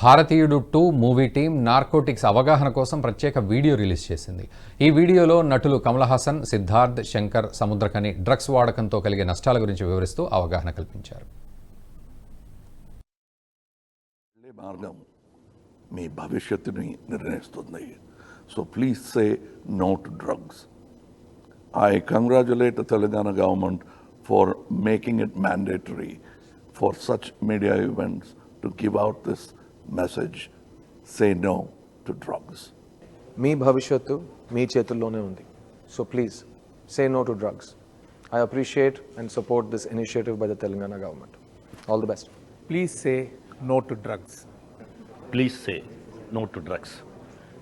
భారతీయుడు two movie team narcotics అవగాహన కోసం ప్రత్యేక వీడియో రిలీజ్ చేసింది. ఈ వీడియోలో నటులు కమల్ హాసన్ సిద్ధార్థ్ శంకర్ సముద్రకని డ్రగ్స్ వాడకంతో కలిగే నష్టాల గురించి వివరిస్తూ అవగాహన కల్పించారు. మార్గం మీ భవిష్యత్తుని నిర్ణయిస్తుంది? So please say no to drugs I congratulate Telangana government for making it mandatory for such media events to give out this message say no to drugs మీ భవిష్యత్తు మీ చేతుల్లోనే ఉంది. So please say no to drugs I appreciate and support this initiative by the Telangana government all the best please say no to drugs. Please say no to drugs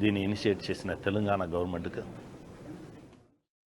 దీన్ని initiate చేసిన తెలంగాణ గవర్నమెంట్కి